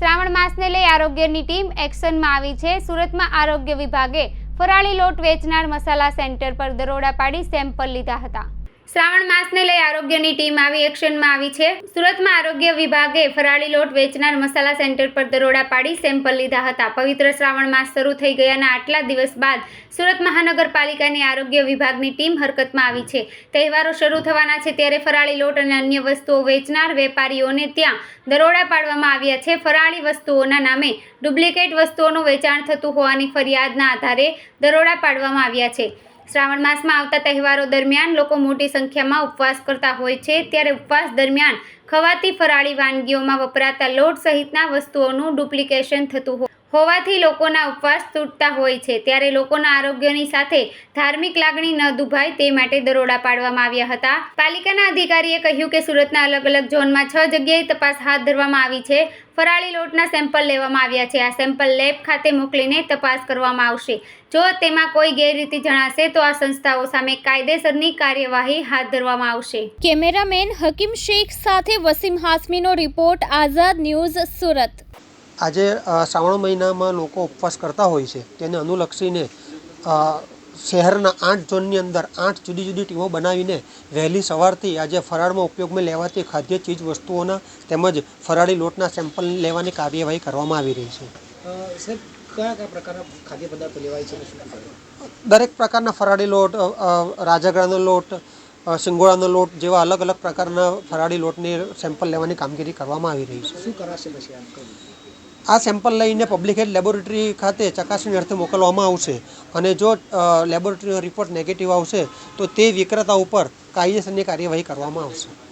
શ્રાવણ માસને લઈ આરોગ્યની ટીમ એક્શનમાં આવી છે. સુરતમાં આરોગ્ય વિભાગે ફરાળી લોટ વેચનાર મસાલા સેન્ટર પર દરોડા પાડી સેમ્પલ લીધા હતા. શ્રાવણ માસને લઈ આરોગ્યની ટીમ આવી એક્શનમાં આવી છે. સુરતમાં આરોગ્ય વિભાગે ફરાળી લોટ વેચનાર મસાલા સેન્ટર પર દરોડા પાડી સેમ્પલ લીધા હતા. પવિત્ર શ્રાવણ માસ શરૂ થઈ ગયાના આટલા દિવસ બાદ સુરત મહાનગરપાલિકાની આરોગ્ય વિભાગની ટીમ હરકતમાં આવી છે. તહેવારો શરૂ થવાના છે ત્યારે ફરાળી લોટ અને અન્ય વસ્તુઓ વેચનાર વેપારીઓને ત્યાં દરોડા પાડવામાં આવ્યા છે. ફરાળી વસ્તુઓના નામે ડુપ્લિકેટ વસ્તુઓનું વેચાણ થતું હોવાની ફરિયાદના આધારે દરોડા પાડવામાં આવ્યા છે. શ્રાવણ માસમાં આવતા તહેવારો દરમિયાન લોકો મોટી સંખ્યામાં ઉપવાસ કરતા હોય છે. ત્યારે ઉપવાસ દરમિયાન ખવાતી ફરાળી વાનગીઓમાં વપરાતા લોટ સહિતના વસ્તુઓનું ડુપ્લિકેશન થતું હો- હોવાથી લોકોના ઉપવાસ તૂટતા હોય છે. ત્યારે લોકોના આરોગ્યની સાથે ધાર્મિક લાગણી ન દુભાય તે માટે દરોડા પાડવામાં આવ્યા હતા. પાલિકાના અધિકારીએ કહ્યું કે સુરતના અલગ અલગ ઝોનમાં છ જગ્યાએ તપાસ હાથ ધરવામાં આવી છે. ફરાળી લોટના સેમ્પલ લેવામાં આવ્યા છે. આ સેમ્પલ લેબ ખાતે મોકલીને તપાસ કરવામાં આવશે. જો તેમાં કોઈ ગેરરીતિ જણાશે તો આ સંસ્થાઓ સામે કાયદેસરની કાર્યવાહી હાથ ધરવામાં આવશે. કેમેરામેન હકીમ શેખ સાથે વસીમ હાસમીનો રિપોર્ટ આઝાદ ન્યૂઝ સુરત. આજે શ્રાવણ મહિનામાં લોકો ઉપવાસ કરતા હોય છે. તેને અનુલક્ષીને શહેરના આઠ ઝોનની અંદર આઠ જુદી જુદી ટીમો બનાવીને વહેલી સવારથી આજે ફરાળમાં ઉપયોગમાં લેવાતી ખાદ્ય ચીજ વસ્તુઓના તેમજ ફરાળી લોટના સેમ્પલ લેવાની કાર્યવાહી કરવામાં આવી રહી છે. સાહેબ કયા કયા પ્રકારના ખાદ્ય પદાર્થો લેવાય છે અને શું શું કરે? દરેક પ્રકારના ફરાળી લોટ અ, લોટ સિંગોળાનો લોટ જેવા અલગ અલગ પ્રકારના ફરાળી લોટની સેમ્પલ લેવાની કામગીરી કરવામાં આવી રહી છે. શું કરાશે પછી આ સેમ્પલ લઈને પબ્લિક હેલ્થ લેબોરેટરી ખાતે ચકાસણી અર્થે મોકલવામાં આવશે. અને જો લેબોરેટરીનો રિપોર્ટ નેગેટિવ આવશે, તો તે વિક્રેતા ઉપર કાયદેસરની કાર્યવાહી કરવામાં આવશે.